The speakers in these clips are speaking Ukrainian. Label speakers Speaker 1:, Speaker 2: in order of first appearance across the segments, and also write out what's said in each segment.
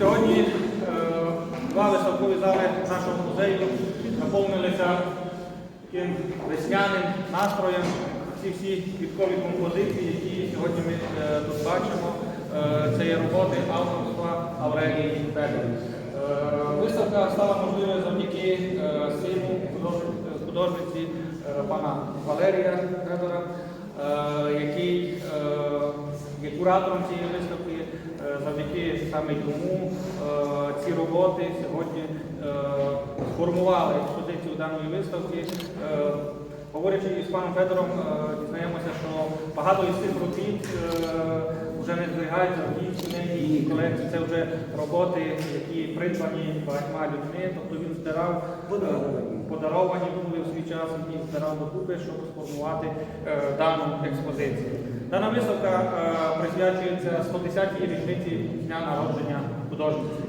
Speaker 1: Сьогодні е, два виставкові зали нашого музею наповнилися таким весняним настроєм. Ці всі квіткові композиції, які сьогодні ми е, тут бачимо, е, це є роботи авторства Аврелії. Е, Виставка стала можливою завдяки сину художниці пана Валерія Федора, який є куратором цієї виставки. Завдяки саме йому е, ці роботи сьогодні е, сформували експозицію даної виставки. Е, Говорячи із паном Федором, дізнаємося, що багато із цих робіт вже не зберігаються в тій сімейній колекції. Це вже роботи, які придбані багатьма людьми. Тобто він збирав подаровані були в свій час, які збирав докупи, щоб сформувати дану експозицію. Дана виставка е, присвячується 110-й річниці дня народження художниці.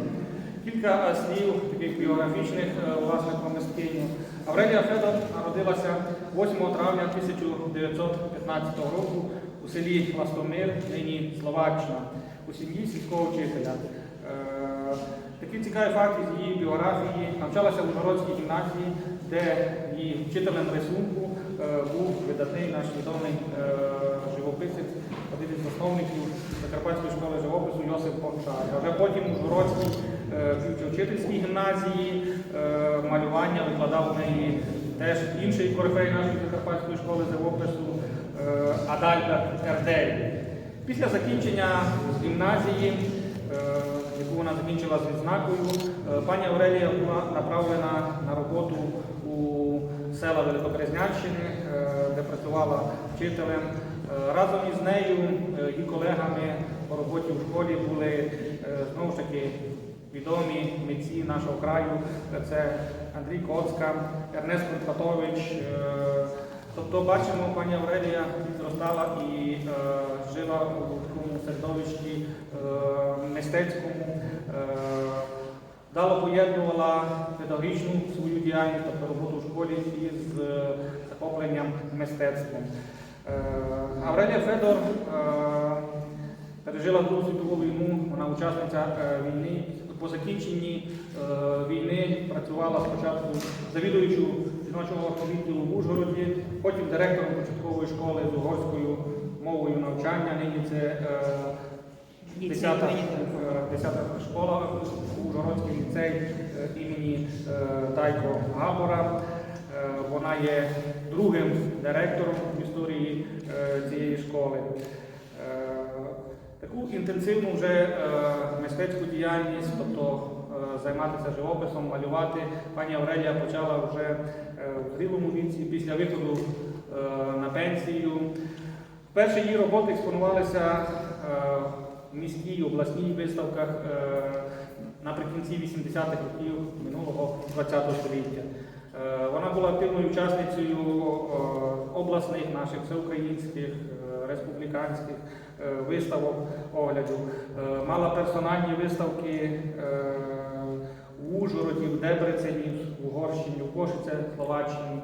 Speaker 1: Кілька е, слів таких біографічних е, власне про мисткиню. Аврелія Федор народилася 8 травня 1915 року у селі Ластомир, нині Словаччина, у сім'ї сільського вчителя. Такий цікавий факт із її біографії. Навчалася в Ужгородській гімназії, де її вчителем рисунку був видатний наш відомий живописець, один із засновників Закарпатської школи живопису Йосип Овчар. А вже потім у Ужгородській е, вчительській гімназії е, малювання викладав в неї теж інший корифей нашої Закарпатської школи живопису е, Адальберт Ердель. Після закінчення гімназії, яку вона закінчила з відзнакою, пані Аврелія була направлена на роботу у села Великобрезнянщини, е, де працювала вчителем. Е, Разом із нею е, і колегами по роботі в школі були е, знову ж таки відомі митці нашого краю. Це Андрій Коцка, Ернест Куртатович. е, Тобто бачимо, пані Аврелія зростала і жила у такому середовищі мистецькому, вдало поєднувала педагогічну свою діяльність, тобто роботу в школі із захопленням мистецтвом. Е, Аврелія Федор е, пережила Другу світову війну, вона учасниця е, війни. По закінченні війни працювала спочатку завідуючу жіночого відділу в Ужгороді, потім директором початкової школи з угорською мовою навчання. Нині це е, 10-та, е, 10-та школа, Ужгородський ліцей імені Тайко Габора. Вона є другим директором в історії е, цієї школи. Е, Таку інтенсивну вже е, мистецьку діяльність, тобто займатися живописом, малювати, пані Аврелія почала вже в зрілому віці після виходу на пенсію. Перші її роботи експонувалися в міській обласній виставках наприкінці 80-х років минулого ХХ століття. Е, Вона була активною учасницею е, обласних наших всеукраїнських, е, республіканських виставок огляду. Мала персональні виставки в Ужгороді, в Дебрецені, в Угорщині, в Кошице, Словаччині.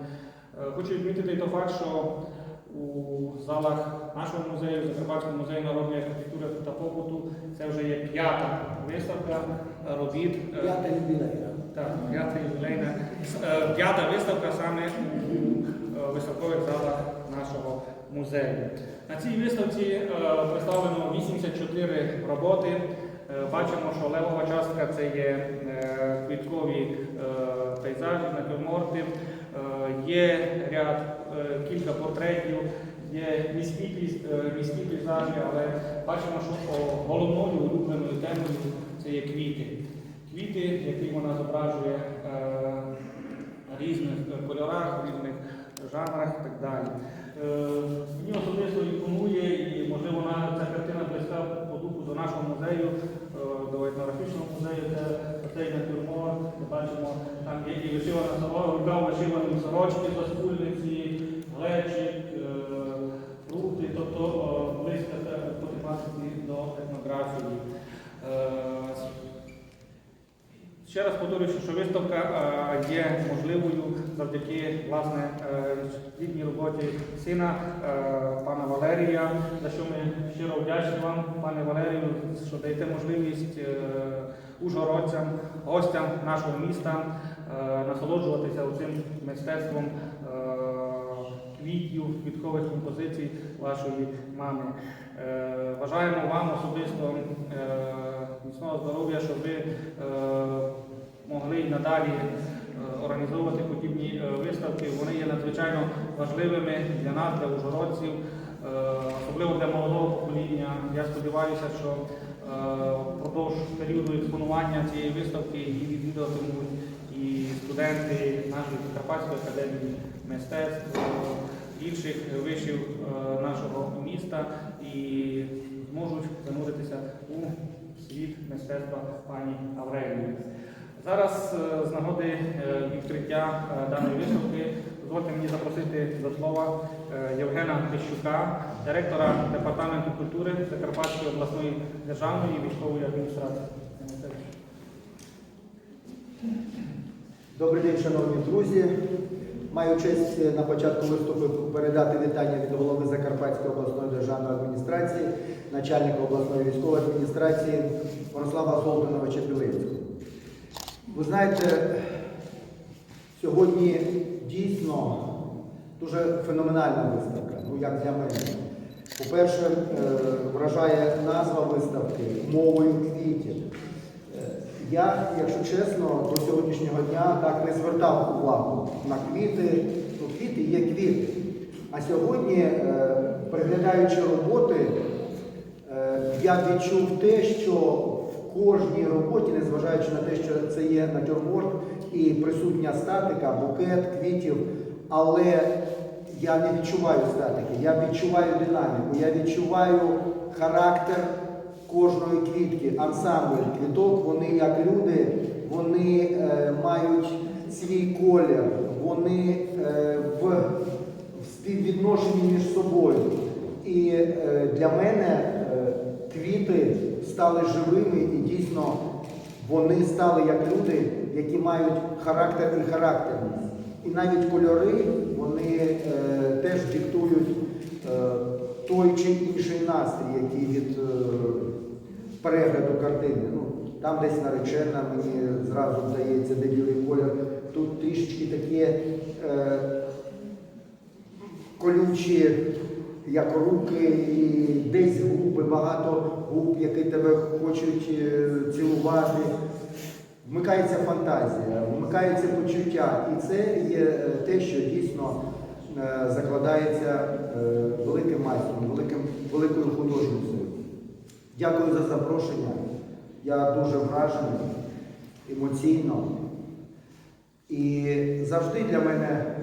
Speaker 1: Хочу відмітити той факт, що у залах нашого музею, Закарпатського музею народної архітектури та побуту, це вже є п'ята виставка робіт.
Speaker 2: П'ята юбілейна.
Speaker 1: Так, п'ята ювілейна. Е, П'ята виставка саме у е, виставкових залах нашого музею. На цій виставці е, представлено 84 роботи. Бачимо, що левова частка це є квіткові пейзажі, натюрморти, є ряд кілька портретів, є міські, міські пейзажі, але бачимо, що головною улюбленою темою це є квіти. Квіти, які вона зображує е, в різних е, кольорах, в різних жанрах і так далі. Е, Мені особисто імпонує і, можливо, ця картина близька по духу до нашого музею, е, до етнографічного музею, це цей натюрморт. Ми бачимо, там є і вишивана рука вишивані сорочки до спульниці, глечик, е, фрукти, тобто е, близько те- по тематиці до етнографії. Е, Ще раз повторюю, що виставка е, є можливою завдяки власне е, роботі сина е, пана Валерія, за що ми щиро вдячні вам, пане Валерію, що даєте можливість ужгородцям, гостям нашого міста насолоджуватися цим мистецтвом квітів, квіткових композицій вашої мами. Бажаємо вам особисто міцного здоров'я, щоб ви е, могли надалі е, організовувати подібні е, виставки. Вони є надзвичайно важливими для нас, для ужгородців, особливо для молодого покоління. Я сподіваюся, що впродовж періоду експонування цієї виставки її відвідуватимуть і студенти нашої Закарпатської академії мистецтв, інших вишів нашого міста і зможуть зануритися у світ мистецтва пані Аврелії. Зараз е, з нагоди е, відкриття е, даної виставки дозвольте мені запросити до слова Євгена Пищука, директора департаменту культури Закарпатської обласної державної військової адміністрації.
Speaker 2: Добрий день, шановні друзі. Маю честь на початку виступу передати вітання від голови Закарпатської обласної державної адміністрації, начальника обласної військової адміністрації Мирослава Солтановича Білинського. Ви знаєте, сьогодні дійсно дуже феноменальна виставка, ну як для мене. По-перше, е, вражає назва виставки мовою квітів. Е, Я, якщо чесно, до сьогоднішнього дня так не звертав увагу на квіти. Ну, квіти є квіти. А сьогодні, е, приглядаючи роботи, я відчув те, що в кожній роботі, незважаючи на те, що це є натюрморт і присутня статика, букет квітів, але я не відчуваю статики, я відчуваю динаміку, я відчуваю характер кожної квітки, ансамбль квіток, вони як люди, вони е, мають свій колір, вони е, в, співвідношенні між собою. І е, для мене квіти стали живими і дійсно вони стали як люди, які мають характер і характерність. І навіть кольори вони е, теж диктують е, той чи інший настрій, який від е, перегляду картини. Ну, там десь наречена, мені зразу здається, де білий колір. Тут трішечки такі е, колючі, як руки, і десь губи, багато губ, які тебе хочуть е, цілувати. Вмикається фантазія, вмикається почуття. І це є е, те, що дійсно е, закладається великим майстром, великим, великою художницею. Дякую за запрошення. Я дуже вражений емоційно. І завжди для мене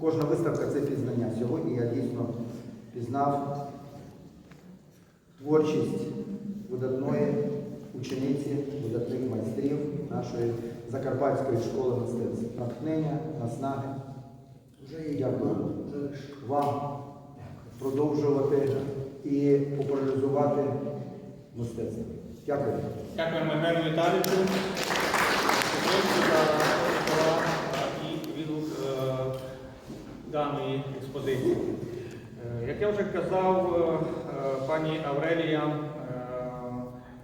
Speaker 2: кожна виставка це пізнання. Сьогодні я дійсно пізнав творчість видатної учениці, видатних майстрів нашої Закарпатської школи мистецтв. Натхнення, наснаги. Дякую вам продовжувати і популяризувати мистецтво. Дякую.
Speaker 1: Дякуємо Євгену Віталійовичу і відгук е, даної експозиції. Е, Як я вже казав, е, пані Аврелія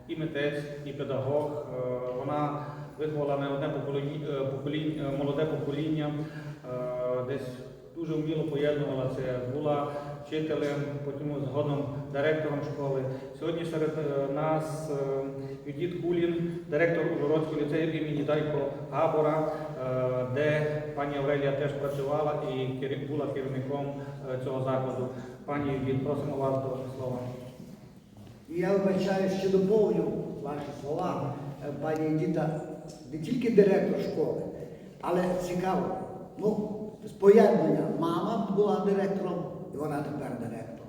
Speaker 1: і митець, і педагог, е, вона виховала не одне покоління, е, покоління, е, молоде покоління, десь дуже вміло поєднувала це, була вчителем, потім згодом директором школи. Сьогодні серед нас Юдіт Кулін, директор Ужгородського ліцею імені Дайко Габора, де пані Аврелія теж працювала і була керівником цього закладу. Пані Юдіт, просимо вас до слова.
Speaker 3: І я вибачаю, що доповню ваші слова. Е, Пані Діта не тільки директор школи, але цікаво. Ну, з поєднання мама була директором, і вона тепер директор.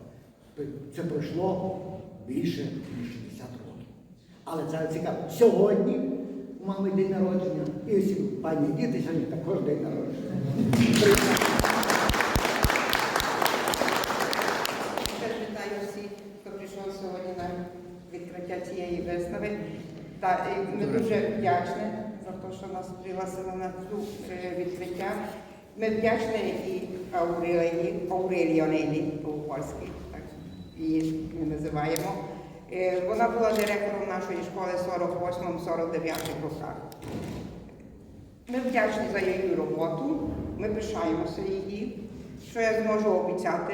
Speaker 3: Це пройшло більше ніж 60 років. Але це цікаво. Сьогодні у мами день народження, і усі пані діти сьогодні також день народження.
Speaker 4: Теж вітаю всіх, хто прийшов сьогодні на відкриття цієї вистави. Та і ми дуже вдячні за те, що нас пригласили на цю е, відкриття. Ми вдячні і Аурелії, Ауреліонелі по-угорськи, так її ми називаємо. Е, Вона була директором нашої школи 48-49 роках. Ми вдячні за її роботу, ми пишаємося її. Що я зможу обіцяти,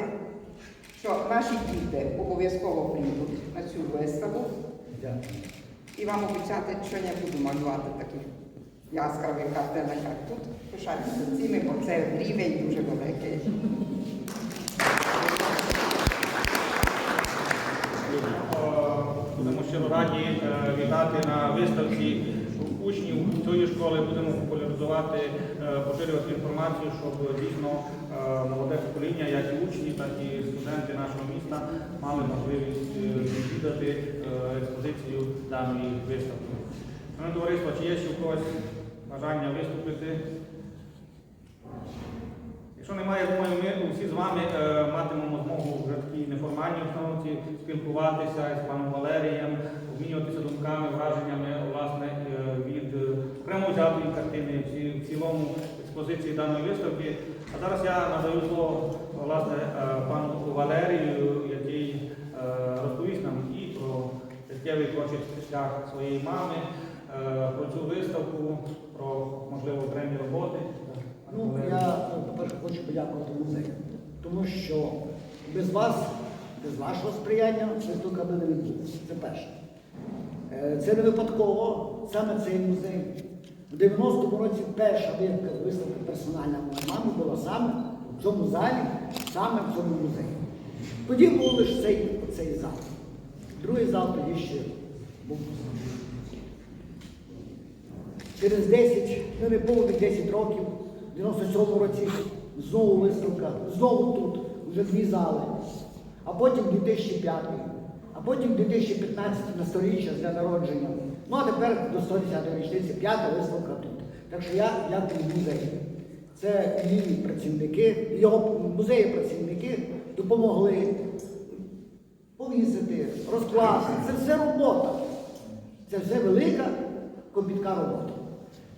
Speaker 4: що наші діти обов'язково прийдуть на цю виставу.
Speaker 2: Дякую.
Speaker 4: І вам обіцяти, що не буду малювати таких яскравих картинок, як тут. Пишайтеся цими, бо це рівень дуже великий.
Speaker 1: Будемо щиро раді е, вітати на виставці учнів цієї школи. Будемо популяризувати, е, поширювати інформацію, щоб дійсно е, молоде покоління, як і учні, так і студенти нашого міста мали можливість е, відвідати е, експозицію даної виставки. Шановне товариство, чи є ще у когось бажання виступити? Якщо немає, думаю, ми всі з вами е, матимемо змогу вже в такій неформальній обстановці спілкуватися з паном Валерієм, обмінюватися думками, враженнями власне е, від е, окремо взятої картини, в цілому експозиції даної виставки. А зараз я надаю слово власне е, пану Валерію, який е, розповість нам і про життєвий творчий шлях своєї мами, е, про цю виставку, про можливо окремі роботи.
Speaker 3: Ну, я, по-перше, хочу подякувати музею, тому що без вас, без вашого сприяння виставка би не відбулася. Це перше. Це не випадково, саме цей музей. В 90-му році перша виставка- виставка персональна моєї мами була саме в цьому залі, саме в цьому музеї. Тоді був лише цей, цей зал. Другий зал тоді ще був. Через 10, ну не повних 10 років, в 97-му році знову виставка, знову тут, вже дві зали. А потім 2005, а потім 2015 на сторіччя з дня народження. Ну а тепер до 110-ї річниці п'ята виставка тут. Так що я дякую музею. Це її працівники, його музеї працівники допомогли повісити, розкласти. Це все робота. Це все велика копітка робота.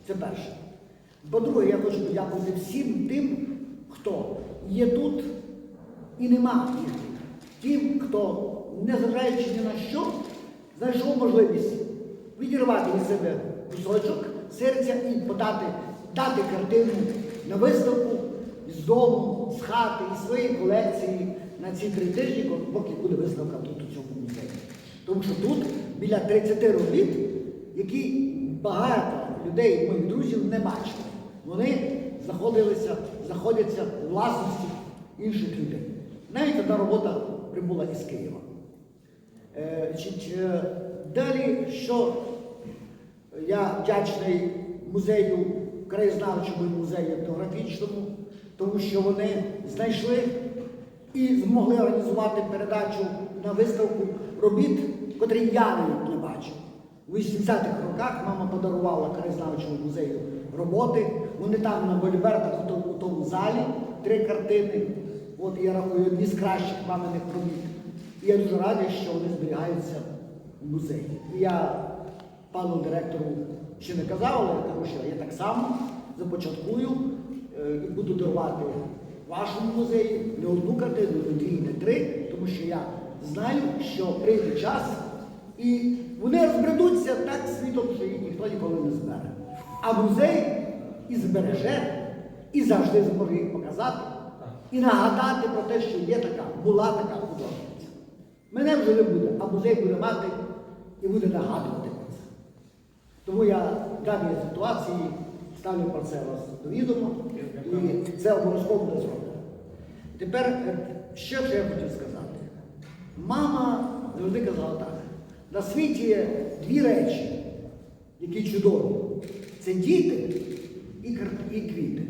Speaker 3: Це перше. По-друге, я хочу подякувати всім тим, хто є тут і нема їх. Тим, хто, незважаючи ні на що, знайшов можливість відірвати від себе кусочок серця і подати, дати картину на виставку з дому, з хати, із своєї колекції на ці три тижні, поки буде виставка тут у цьому музеї. Тому що тут біля 30 робіт, які багато людей, моїх друзів, не бачили. Вони знаходилися, знаходяться у власності інших людей. Навіть одна робота прибула із Києва. Е, чи- Далі, що я вдячний музею, краєзнавчому музею етнографічному, тому що вони знайшли і змогли організувати передачу на виставку робіт, котрі я не бачив. У 80-х роках мама подарувала краєзнавчому музею роботи. Вони там на Болібертах у тому залі три картини. От я рахую одні з кращих маминих робіт. І я дуже радий, що вони зберігаються в музеї. І я пану директору ще не казав, але я кажу, що я так само започаткую е, і буду дарувати вашому музеї не одну картину, не дві, не три, тому що я знаю, що прийде час і вони розбредуться так світом, що їх ніхто ніколи не збере. А музей і збереже, і завжди зможе їх показати, і нагадати про те, що є така, була така художниця. Мене вже не буде, а музей буде мати і буде нагадувати про це. Тому я в даній ситуації ставлю про це вас до відома, і це обов'язково буде зроблено. Тепер е, ще що я хотів сказати. Мама завжди казала так: на світі є дві речі, які чудові. Це діти і, квіти.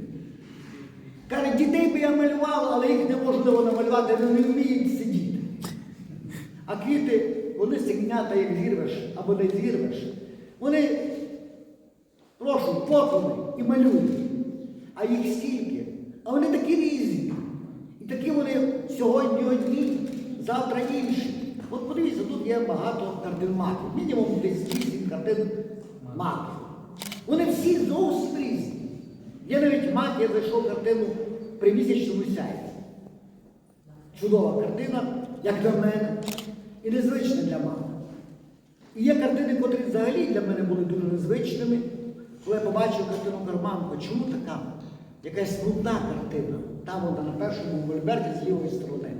Speaker 3: Каже, дітей би я малював, але їх неможливо намалювати, вони не вміють. А квіти, вони стігнята, як зірвеш або не зірвеш. Вони, прошу, поклони і малюють. А їх стільки. А вони такі різні. І такі вони сьогодні одні, завтра інші. От подивіться, тут є багато картин маків. Мінімум десь 8 картин маків. Вони всі зовсім різні. Є навіть мак, я знайшов картину при місячному сяйві. Чудова картина, як для мене, і незвична для мами. І є картини, котрі взагалі для мене були дуже незвичними. Коли я побачив картину Карманко, чому така якась нудна картина? Там вона на першому мольберті з лівої сторони.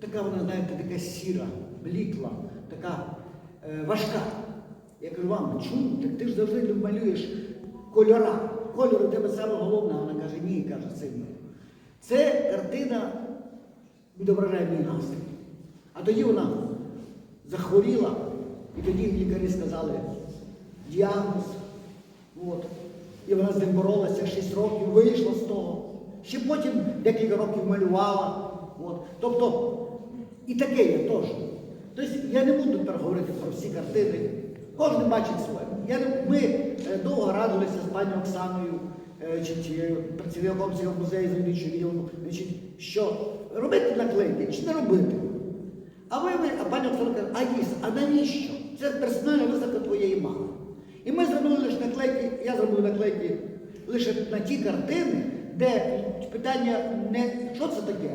Speaker 3: Така вона, знаєте, така сіра, блікла, така е, важка. Я кажу, вам, чому? Так ти ж завжди малюєш кольора. Кольор у тебе саме головне, вона каже, ні, каже сильно. Це картина відображає мій настрій. А тоді вона захворіла, і тоді лікарі сказали діагноз. От. І вона з ним боролася 6 років, вийшла з того. Ще потім декілька років малювала. От. Тобто, і таке є теж. Тобто я не буду тепер говорити про всі картини. Кожен бачить своє. Я ми е, довго радилися з пані Оксаною е, чи, чи працівником цього музею відділу, що робити наклейки чи не робити. А ви, а пані Оксана каже, а їс, а навіщо? Це персональна виставка твоєї мами. І ми зробили лише наклейки, я зробив наклейки лише на ті картини, де питання не що це таке,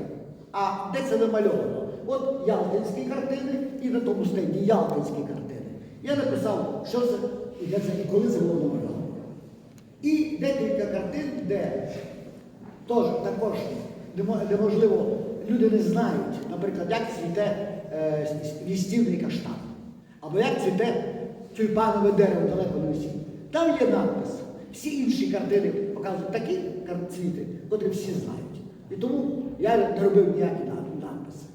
Speaker 3: а де це намальовано. От ялтинські картини і на тому стенді ялтинські картини. Я написав, що це і де це, і коли це було намальовано. І декілька картин, де Тож, також, де, мо- де, можливо, люди не знають, наприклад, як цвіте е, лістівний каштан, або як цвіте тюльпанове дерево далеко на всі. Там є надпис. Всі інші картини показують такі цвіти, котрі всі знають. І тому я не робив ніякі надписи.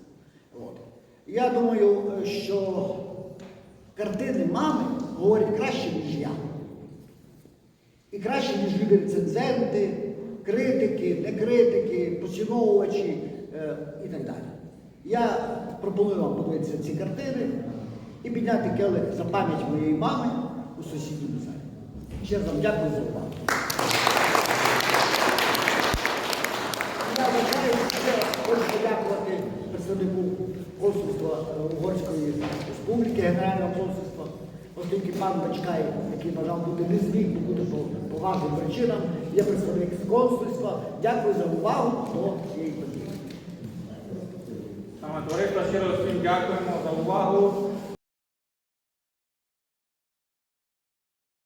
Speaker 3: От. Я думаю, е, що картини мами говорять краще, ніж я. І краще, ніж любі рецензенти, критики, не критики, поціновувачі е, і так далі. Я пропоную вам подивитися ці картини і підняти келих за пам'ять моєї мами у сусідньому залі. Ще раз вам дякую за увагу. Я вважаю, що хочу подякувати представнику консульства Угорської республіки, Генерального консульства, оскільки пан Бачкай, який бажав бути не зміг бути по поважним причинам, є представник консульства. Дякую за увагу до цієї події.
Speaker 1: Саме товариство щиро всім дякуємо за увагу.